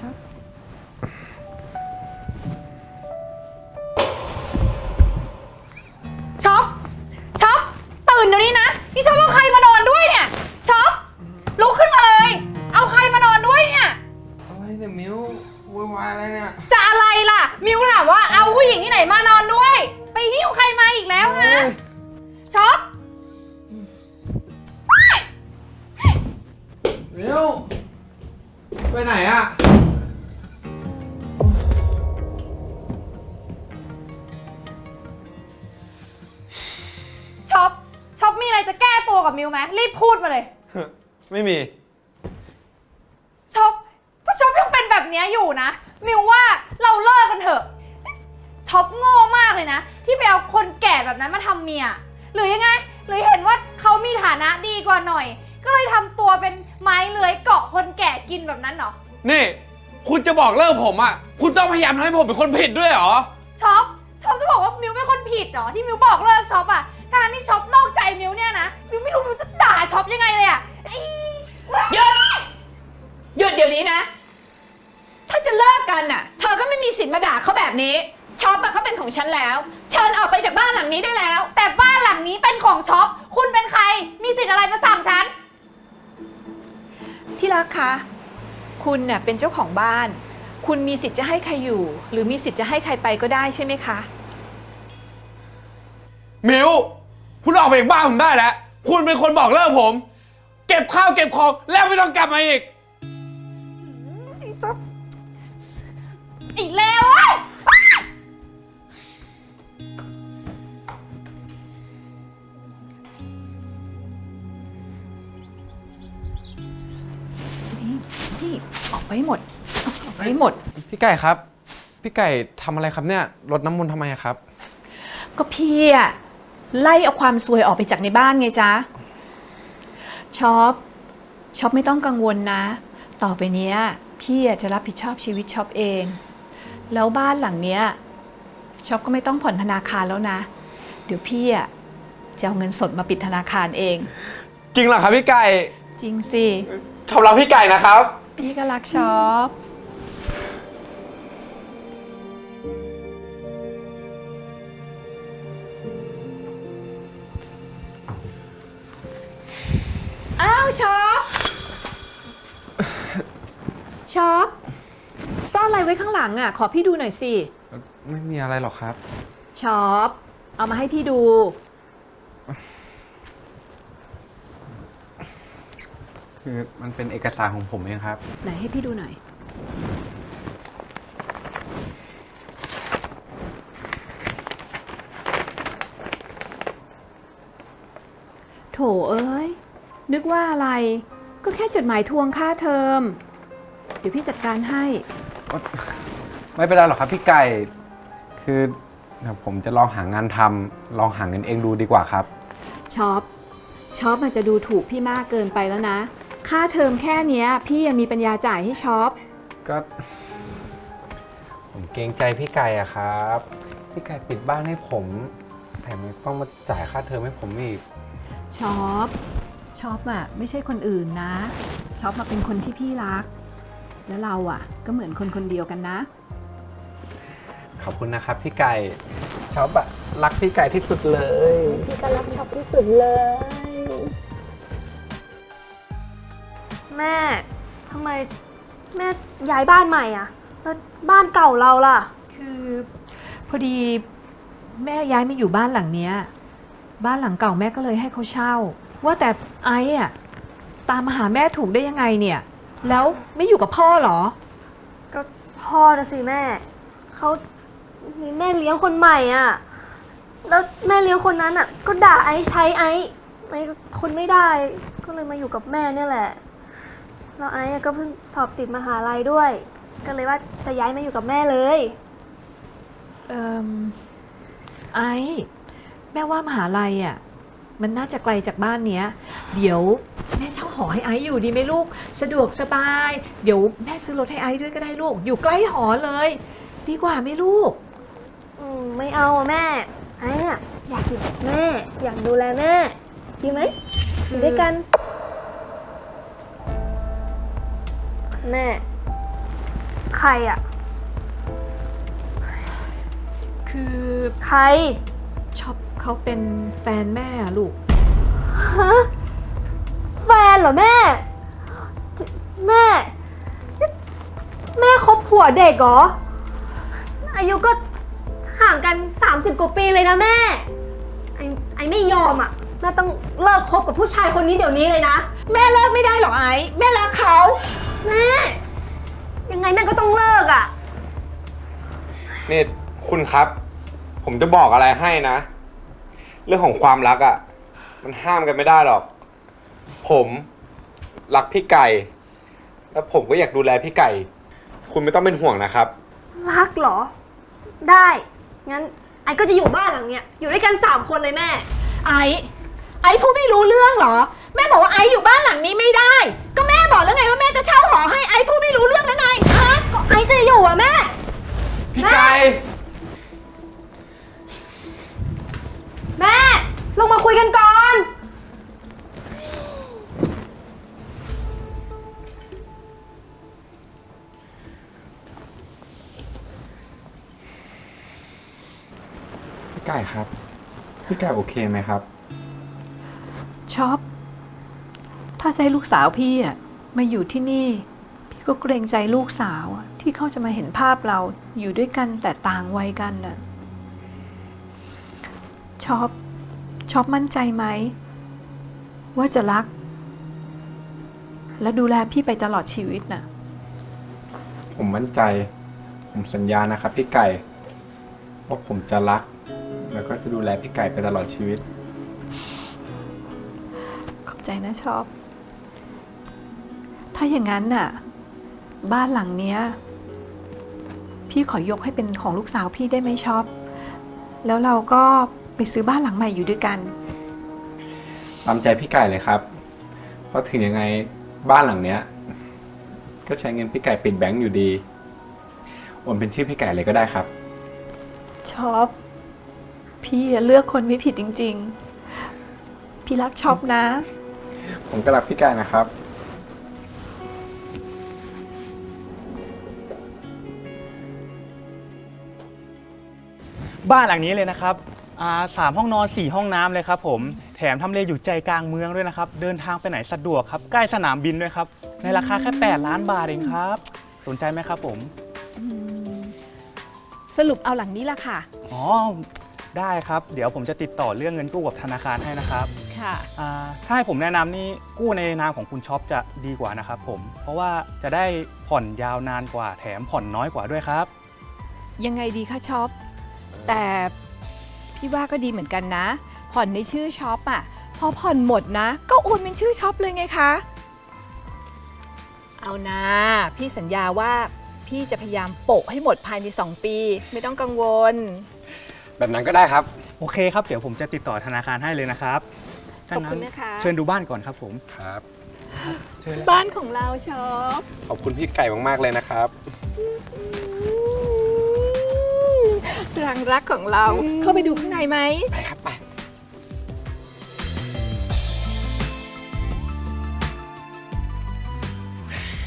ชอบช็อป ช็อป ตื่นเดี๋ยวนี้นะ นี่ช็อปเอาใครมานอนด้วยเนี่ย ช็อป ลุกขึ้นมาเลย เอาใครมานอนด้วยเนี่ย อะไรเนี่ยมิวโวยวายอะไรเนี่ยจะอะไรล่ะ มิวถามว่าเอาผู้หญิงที่ไหนมานอนด้วย ไปหิ้วใครมาอีกแล้วฮะเฮ้ยช็อป มิวไปไหนอะ มิวไหมรีบพูดมาเลย ไม่มีช็อปถ้าช็อปยังเป็นแบบเนี้ยอยู่นะ มิวว่าเราเลิกกันเถอะช็อปโง่มากเลยนะ ที่ไปเอาคนแก่แบบนั้นมาทำเมีย หรือยังไง หรือเห็นว่าเขามีฐานะดีกว่าหน่อย ก็เลยทำตัวเป็นไม้เลื้อยเกาะคนแก่กินแบบนั้นเหรอ นี่ คุณจะบอกเลิกผมอะคุณต้องพยายามทำให้ผมเป็นคนผิดด้วยเหรอ ช็อปช็อปจะบอกว่ามิวเป็นคนผิดเหรอที่มิวบอกเลิกช็อปอะ ทางที่ช็อปนอกใจมิวเนี่ยนะ มิวไม่รู้มิวจะด่าช็อปยังไงเลยอะไอ้หยุดหยุดเดี๋ยวนี้นะ ถ้าจะเลิกกันน่ะ เธอก็ไม่มีสิทธิ์มาด่าเขาแบบนี้ช็อปอะเขาเป็นของฉันแล้ว เชิญออกไปจากบ้านหลังนี้ได้แล้ว แต่บ้านหลังนี้เป็นของช็อป คุณเป็นใคร มีสิทธิ์อะไรมาสั่งฉัน ที่รักคะ คุณเน่ะเป็นเจ้าของบ้าน คุณมีสิทธิ์จะให้ใครอยู่ หรือมีสิทธิ์จะให้ใครไปก็ได้ใช่ไหมคะ มิว คุณออกไปจากบ้านผมได้แล้ว คุณเป็นคนบอกเลิกผม เก็บข้าวเก็บของแล้วไม่ต้องกลับมาอีก อีกแล้วเว้ยนี่ที่ออกไปให้หมด ออกไปให้หมด พี่ไก่ครับ พี่ไก่ทำอะไรครับเนี่ยรดน้ำมนต์ทำไมอะครับ ก็พี่อะ ไล่เอาความซวยออกไปจากในบ้านไงจ๊ะช็อปช็อปไม่ต้องกังวลนะ ต่อไปเนี้ย พี่อะจะรับผิดชอบชีวิตช็อปเอง แล้วบ้านหลังเนี้ยช็อปก็ไม่ต้องผ่อนธนาคารแล้วนะ เดี๋ยวพี่อะจะเอาเงินสดมาปิดธนาคารเอง จริงเหรอครับพี่ไก่ จริงสิชอบรักพี่ไก่นะครับ พี่ก็รักช็อป ช็อปช็อปซ่อนอะไรไว้ข้างหลังอะ ขอพี่ดูหน่อยสิไม่มีอะไรหรอกครับช็อปเอามาให้พี่ดู คือมันเป็นเอกสารของผมเองครับ ไหนให้พี่ดูหน่อย โถเอ้ย นึกว่าอะไร ก็แค่จดหมายทวงค่าเทอม เดี๋ยวพี่จัดการให้ ไม่เป็นไรหรอกครับพี่ไก่คือเดี๋ยวผมจะลองหางานทำลองหาเงินเองดูดีกว่าครับ ช็อป ช็อปมันจะดูถูกพี่มากเกินไปแล้วนะ ค่าเทอมแค่เนี้ย พี่ยังมีปัญญาจ่ายให้ช็อป ก็ผมเกรงใจพี่ไก่อะครับ พี่ไก่ปิดบ้านให้ผมแถมยังต้องมาจ่ายค่าเทอมให้ผมอีก ช็อป ช็อปอะไม่ใช่คนอื่นนะ ช็อปมาเป็นคนที่พี่รัก แล้วเราอะก็เหมือนคนคนเดียวกันนะ ขอบคุณนะครับพี่ไก่ชอบอะรักพี่ไก่ที่สุดเลย พี่ก็รักช็อปที่สุดเลย แม่ทำไมแม่ย้ายบ้านใหม่อะแล้วบ้านเก่าเราล่ะ คือพอดีแม่ย้ายมาอยู่บ้านหลังเนี้ย บ้านหลังเก่าแม่ก็เลยให้เขาเช่า ว่าแต่ไอ้อะตามมาหาแม่ถูกได้ยังไงเนี่ย แล้วไม่อยู่กับพ่อเหรอ ก็พ่อนะสิแม่ เขามีแม่เลี้ยงคนใหม่อะแล้วแม่เลี้ยงคนนั้นอะก็ด่าไอ้ใช้ไอ้ไอ้ก็ทนไม่ได้ ก็เลยมาอยู่กับแม่เนี่ยแหละ แล้วไอ้อะก็เพิ่งสอบติดมหาลัยด้วย ก็เลยว่าจะย้ายมาอยู่กับแม่เลย เอ่มไอ้แม่ว่ามหาลัยอะ มันน่าจะไกลจากบ้านเนี้ย เดี๋ยวแม่เช่าหอให้ไอ้อยู่ดีไหมลูก สะดวกสบาย เดี๋ยวแม่ซื้อรถให้ไอ้ด้วยก็ได้ลูก อยู่ใกล้หอเลย ดีกว่าไหมลูก อืมไม่เอาอะแม่ไอ้อะอยากอยู่กับแม่ อยากดูแลแม่ ดีไหมอยู่ด้วยกัน แม่รอะคือใครช็อป เขาเป็นแฟนแม่อะลูก ฮะแฟนเหรอแม่ แม่ แม่คบผัวเด็กเหรอ อายุก็ห่างกัน 30 กว่าปีเลยนะแม่ ไอไอไม่ยอมอะ แม่ต้องเลิกคบกับผู้ชายคนนี้เดี๋ยวนี้เลยนะ แม่เลิกไม่ได้หรอกไอ้แม่รักเขา แม่ ยังไงแม่ก็ต้องเลิกอะ นี่คุณครับ ผมจะบอกอะไรให้นะ เรื่องของความรักอะ่ะ มันห้ามกันไม่ได้หรอก ผมรักพี่ไก่ แล้วผมก็อยากดูแลพี่ไก่ คุณไม่ต้องเป็นห่วงนะครับ รักเหรอ ได้ งั้นไอก็จะอยู่บ้านหลังเนี้ย อยู่ด้วยกัน3คนเลยแม่ ไอ้ ไอ้พูดไม่รู้เรื่องเหรอ แม่บอกว่าไอ้อยู่บ้านหลังนี้ไม่ได้ ก็แม่บอกแล้วไงว่าแม่จะเช่าหอให้ไอ้พูดไม่รู้เรื่องแล้วไงฮะก็ไอจะอยู่อะแม่ พี่ไก่ แม่ ลงมาคุยกันก่อน พี่ไก่ครับ พี่ไก่โอเคไหมครับช็อปถ้าจะให้ลูกสาวพี่อะมาอยู่ที่นี่ พี่ก็เกรงใจลูกสาวอะที่เขาจะมาเห็นภาพเราอยู่ด้วยกันแต่ต่างวัยกันน่ะ ช็อปช็อปมั่นใจไหม ว่าจะรัก และดูแลพี่ไปตลอดชีวิตน่ะ ผมมั่นใจ ผมสัญญานะครับพี่ไก่ ว่าผมจะรัก แล้วก็จะดูแลพี่ไก่ไปตลอดชีวิต ขอบใจนะชอบ ถ้าอย่างนั้นน่ะ บ้านหลังเนี้ย พี่ขอยกให้เป็นของลูกสาวพี่ได้ไหมชอบ แล้วเราก็ ไปซื้อบ้านหลังใหม่อยู่ด้วยกัน ตามใจพี่ไก่เลยครับ เพราะถึงยังไงบ้านหลังเนี้ย ก็ใช้เงินพี่ไก่ปิดแบงก์อยู่ดีโอนเป็นชื่อพี่ไก่เลยก็ได้ครับ ชอบ พี่อะเลือกคนไม่ผิดจริง ๆ พี่รักชอบนะ ผมก็รักพี่ไก่นะครับ บ้านหลังนี้เลยนะครับ อ่าสามห้องนอน4ห้องน้ำเลยครับผม แถมทำเลอยู่ใจกลางเมืองด้วยนะครับ เดินทางไปไหนสะดวกครับ ใกล้สนามบินด้วยครับ ในราคาแค่ 8 ล้านบาทเองครับ สนใจไหมครับผมสรุปเอาหลังนี้ละค่ะ อ๋อ ได้ครับ เดี๋ยวผมจะติดต่อเรื่องเงินกู้กับธนาคารให้นะครับค่ะ อ่าถ้าให้ผมแนะนำนี่กู้ในนามของคุณช็อปจะดีกว่านะครับผม เพราะว่าจะได้ผ่อนยาวนานกว่า แถมผ่อนน้อยกว่าด้วยครับ ยังไงดีคะช็อป แต่ พี่ว่าก็ดีเหมือนกันนะ ผ่อนในชื่อช็อปอะพอผ่อนหมดนะ ก็โอนเป็นชื่อช็อปเลยไงคะ เอานะ พี่สัญญาว่าพี่จะพยายามโปะให้หมดภายใน 2 ปี ไม่ต้องกังวล แบบนั้นก็ได้ครับ โอเคครับ เดี๋ยวผมจะติดต่อธนาคารให้เลยนะครับขอบคุณนะคะ เชิญดูบ้านก่อนครับผม ครับ เชิญเลยบ้านของเราช็อป ขอบคุณพี่ไก่มาก ๆ เลยนะครับ รังรักของเรา เข้าไปดูข้างในไหม ไปครับไป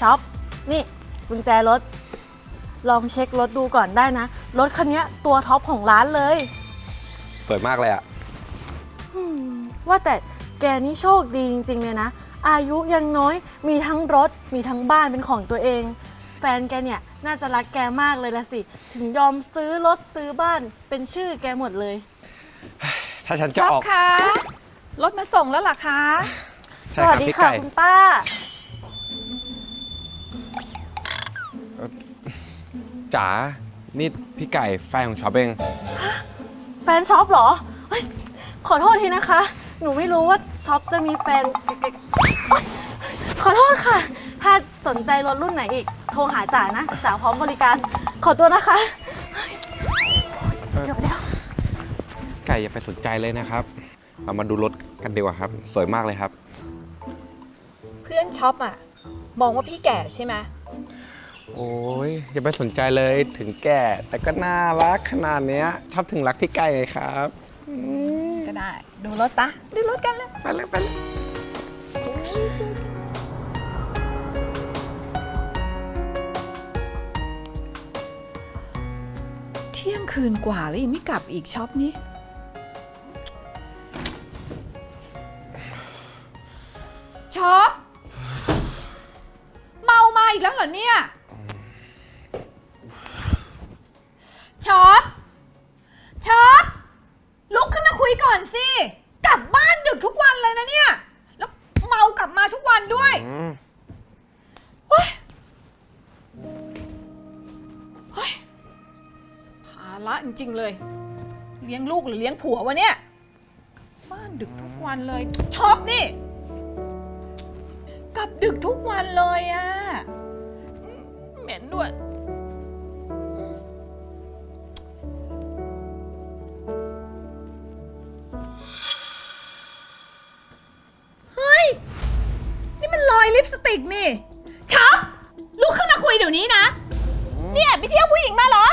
ช็อป นี่กุญแจรถ ลองเช็ครถดูก่อนได้นะ รถคันเนี้ยตัวท็อปของร้านเลย สวยมากเลยอะอืมว่าแต่แกนี่โชคดีจริงๆเลยนะ อายุยังน้อยมีทั้งรถมีทั้งบ้านเป็นของตัวเอง แฟนแกเนี่ยน่าจะรักแกมากเลยละสิ ถึงยอมซื้อรถซื้อบ้านเป็นชื่อแกหมดเลย ถ้าฉันจะช็อปออกคะรถมาส่งแล้วเหรอคะ สใช่วัคสรับดีพี่ค่ะไก่คุณป้า จ๋านี่พี่ไก่แฟนของช็อปเอง แฟนช็อปเหรอเฮ้ยขอโทษทีนะคะ หนูไม่รู้ว่าช็อปจะมีแฟนเก๋ๆโอ๊ยขอโทษค่ะถ้าส นใจรถรุ่นไหนอีก โทรหาจ๋านะจ๋าพร้อมบริการ ขอตัวนะคะเฮ้ยเดี๋ยวเดี๋ยวไก่อย่าไปสนใจเลยนะครับ เรามาดูรถกันดีกว่าครับ สวยมากเลยครับ เพื่อนช็อปอะมองว่าพี่แก่ใช่ไหมโอ้ยอย่าไปสนใจเลยถึงแก่ แต่ก็น่ารักขนาดเนี้ยชอบถึงรักพี่ไก่เลยครับก็ได้ ดูรถปะดูรถกันเลย ไปเลยไปเลย ช ที่ยงคืนกว่าแล้วยังไม่กลับอีกช็อปนี้ ช็อป ระจริงๆเลย เลี้ยงลูกหรือเลี้ยงผัววะเนี่ยบ้านดึกทุกวันเลยชอบนี่กลับดึกทุกวันเลยอะอืมเหม็นด้วยเฮ้ยนี่มันรอยลิปสติกนี่ช็อปลุกขึ้นมาคุยเดี๋ยวนี้นะ นี่แอบไปเที่ยวผู้หญิงมาเหรอ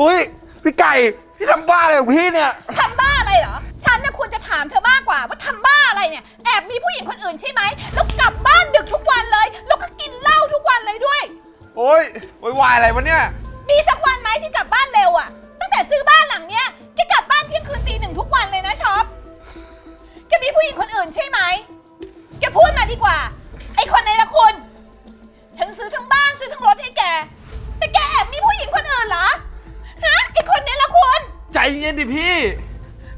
อุ้ยพี่ไก่ พี่ทำบ้าอะไรของพี่เนี่ย ทำบ้าอะไรเหรอ ฉันน่ะควรจะถามเธอมากกว่าว่าทำบ้าอะไรเนี่ย แอบมีผู้หญิงคนอื่นใช่ไหม แล้วกลับบ้านดึกทุกวันเลย แล้วก็กินเหล้าทุกวันเลยด้วย โอ้ยโวยวายอะไรวะเนี่ย มีสักวันไหมที่กลับบ้านเร็วอะตั้งแต่ซื้อบ้านหลังเนี้ยแกกลับบ้านเที่ยงคืนตีหนึ่งทุกวันเลยนะช็อป แกมีผู้หญิงคนอื่นใช่ไหม แกพูดมาดีกว่า ไอคนไหนละคุณ ฉันซื้อทั้งบ้านซื้อทั้งรถ เย็นดิพี่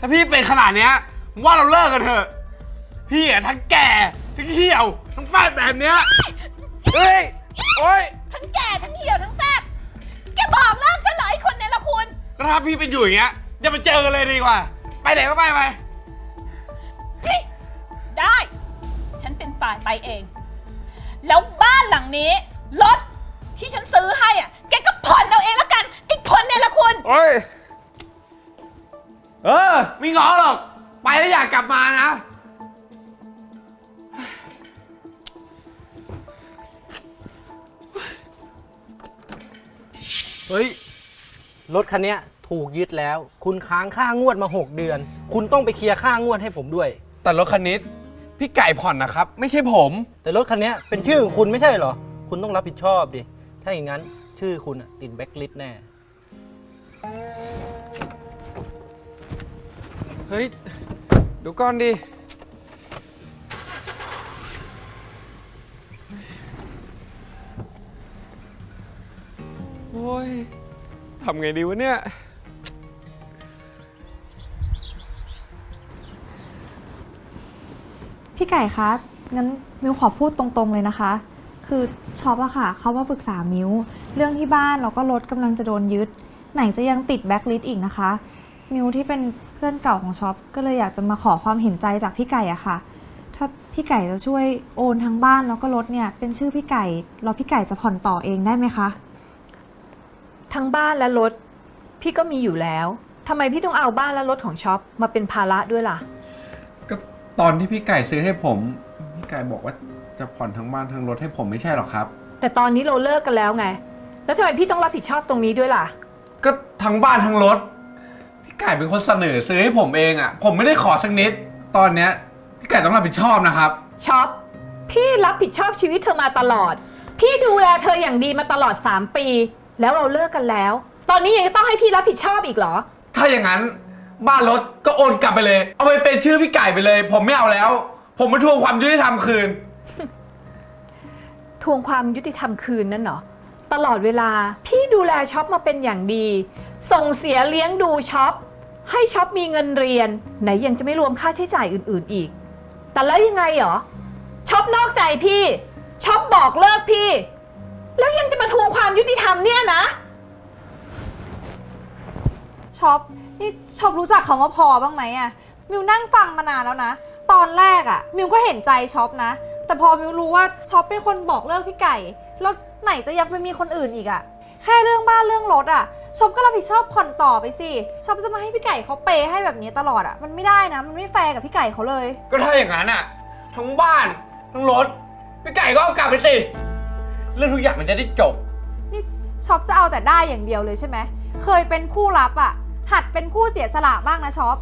ถ้าพี่เป็นขนาดเนี้ยผมว่าเราเลิกกันเถอะ พี่อะทั้งแก่ทั้งเหี่ยว ทั้งฟาดแบบเนี้ย เฮ้ย โอ้ยทั้งแก่ทั้งเหี่ยวทั้งแฟบแกบอกเลิกฉันเหรอไอคนนี้ละคุณ ก็ถ้าพี่เป็นอยู่อย่างเงี้ยอย่ามาเจอกันเลยดีกว่า ไปไหนก็ไปไปเฮ้ยได้ ฉันเป็นฝ่ายไปเอง แล้วบ้านหลังนี้ รถที่ฉันซื้อให้อะ แกก็ผ่อนเอาเองละกันไอ้คนเนี่ยละคุณ โอ้ย เออไม่ง้อหรอก ไปแล้วอยากกลับมานะ เฮ้ย รถคันเนี้ยถูกยึดแล้ว คุณค้างค่างวดมา 6 เดือน คุณต้องไปเคลียร์ค่างวดให้ผมด้วย แต่รถคันนี้พี่ไก่ผ่อนนะครับ ไม่ใช่ผม แต่รถคันเนี้ยเป็นชื่อของคุณไม่ใช่เหรอ คุณต้องรับผิดชอบดิ ถ้าอย่างนั้นชื่อคุณอะติดแบ็คลิสต์แน่ เฮ้ยเดี๋ยวก่อนดิโอ้ยทำไงดีวะเนี่ย พี่ไก่คะ งั้นมิวขอพูดตรงๆเลยนะคะ คือช็อปอะค่ะ เขามาปรึกษามิวเรื่องที่บ้านแล้วก็รถกำลังจะโดนยึด ไหนจะยังติดแบ็คลิสต์อีกนะคะ มิวที่เป็นเพื่อนเก่าของช็อปก็เลยอยากจะมาขอความเห็นใจจากพี่ไก่อะค่ะ ถ้าพี่ไก่จะช่วยโอนทั้งบ้านแล้วก็รถเนี่ยเป็นชื่อพี่ไก่แล้วพี่ไก่จะผ่อนต่อเองได้ไหมคะ ทั้งบ้านและรถ พี่ก็มีอยู่แล้วทำไมพี่ต้องเอาบ้านและรถของช็อปมาเป็นภาระด้วยล่ะ ก็ตอนที่พี่ไก่ซื้อให้ผม พี่ไก่บอกว่าจะผ่อนทั้งบ้านทั้งรถให้ผมไม่ใช่หรอครับ แต่ตอนนี้เราเลิกกันแล้วไง แล้วทำไมพี่ต้องรับผิดชอบตรงนี้ด้วยล่ะ ก็ทั้งบ้านทั้งรถพี่ ไก่เป็นคนเสนอซื้อให้ผมเองอะ่ะ ผมไม่ได้ขอสักนิด ตอนเนี้ยพี่ไก่ต้องรับผิดชอบนะครับ ช็อป พี่รับผิดชอบชีวิตเธอมาตลอด พี่ดูแลเธออย่างดีมาตลอด 3 ปี แล้วเราเลิกกันแล้ว ตอนนี้ยังจะต้องให้พี่รับผิดชอบอีกเหรอ ถ้าอย่างนั้นบ้านรถก็โอนกลับไปเลย เอาไปเป็นชื่อพี่ไก่ไปเลย ผมไม่เอาแล้ว ผมมาทวงความยุติธรรมคืน ทวงความยุติธรรมคืนนั่นเหรอ ตลอดเวลาพี่ดูแลช็อปมาเป็นอย่างดี ส่งเสียเลี้ยงดูช็อป ให้ช็อปมีเงินเรียน ไหนยังจะไม่รวมค่าใช้จ่ายอื่นๆอีก แต่แล้วยังไงเหรอช็อปนอกใจพี่ช็อปบอกเลิกพี่ แล้วยังจะมาทวงความยุติธรรมเนี่ยนะ ช็อปนี่ช็อปรู้จักคำว่าพอบ้างไหมอะมิวนั่งฟังมานานแล้วนะ ตอนแรกอะมิวก็เห็นใจช็อปนะ แต่พอมิวรู้ว่าช็อปเป็นคนบอกเลิกพี่ไก่ แล้วไหนจะยังไปมีคนอื่นอีกอะแค่เรื่องบ้านเรื่องรถอะ ช็อปก็รับผิดชอบผ่อนต่อไปสิช็อปจะมาให้พี่ไก่เขาเปย์ให้แบบนี้ตลอดอะมันไม่ได้นะ มันไม่แฟร์กับพี่ไก่เขาเลย ก็ถ้าอย่างนั้นอะ ทั้งบ้านทั้งรถพี่ไก่ก็เอากลับไปสิ เรื่องทุกอย่างมันจะได้จบ นี่ช็อปจะเอาแต่ได้อย่างเดียวเลยใช่ไหม เคยเป็นผู้รับอะ่ะ หัดเป็นผู้เสียสละบ้างนะช็อป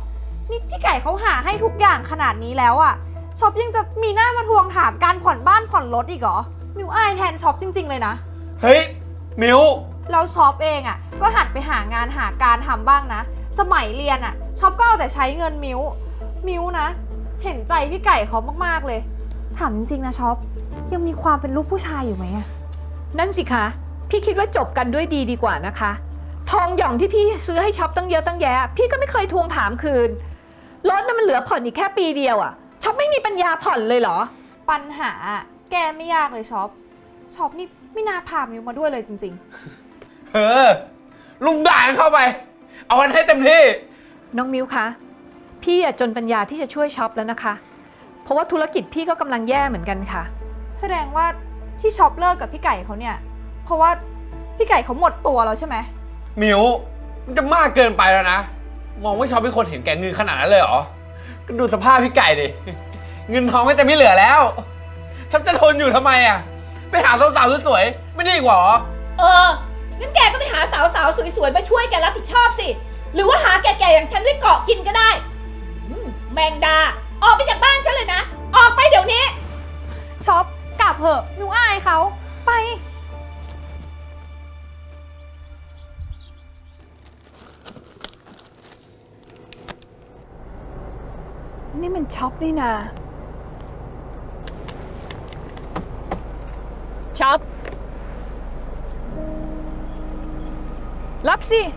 นี่พี่ไก่เขาหาให้ทุกอย่างขนาดนี้แล้วอะ่ะช็อปยังจะมีหน้ามาทวงถามการผ่อนบ้านผ่อนรถอีกเหรอมิวอายแทนช็อปจริง ๆ เลยนะ เฮ้ยมิว เราช็อปเองอะ่ะก็หัดไปหางานหาการทำบ้างนะ สมัยเรียนอะ่ะช็อปก็เอาแต่ใช้เงินมิวมิวนะ เห็นใจพี่ไก่เขามากๆเลย ถามจริงๆนะช็อปยังมีความเป็นลูกผู้ชายอยู่ไหมอะนั่นสิคะ พี่คิดว่าจบกันด้วยดีดีกว่านะคะ ทองหย่องที่พี่ซื้อให้ช็อปตั้งเยอะตั้งแยะ พี่ก็ไม่เคยทวงถามคืนรถน่ะมันเหลือผ่อนอีกแค่ปีเดียวอะช็อปไม่มีปัญญาผ่อนเลยเหรอ ปัญหาอะแกไม่ยากเลยช็อปช็อปนี่ไม่น่าพามิวมาด้วยเลยจริง ๆ เออ ลุมด่ากันเข้าไป เอากันให้เต็มที่ น้องมิวคะ พี่อะจนปัญญาที่จะช่วยช็อปแล้วนะคะ เพราะว่าธุรกิจพี่ก็กำลังแย่เหมือนกันค่ะ แสดงว่าที่ช็อปเลิกกับพี่ไก่เขาเนี่ย เพราะว่าพี่ไก่เขาหมดตัวแล้วใช่ไหม มิวมันจะมากเกินไปแล้วนะ มองว่าชอบเป็นคนเห็นแก่เงินขนาดนั้นเลยเหรอ ก็ดูสภาพพี่ไก่ดิ เงินทองก็จะไม่เหลือแล้วฉันจะทนอยู่ทำไมอะ ไปหาสาวๆสวยๆไม่ดีกว่าเหรอ เออ งั้นแกก็ไปหาสาวๆสวยๆมาช่วยแกรับผิดชอบสิ หรือว่าหาแก่ๆอย่างฉันไว้เกาะกินก็ได้อืมแมงดา ออกไปจากบ้านฉันเลยนะ ออกไปเดี๋ยวนี้ ช็อปกลับเหอะหนูอายเขาไป นี่มันช็อปนี่นา Lapsi!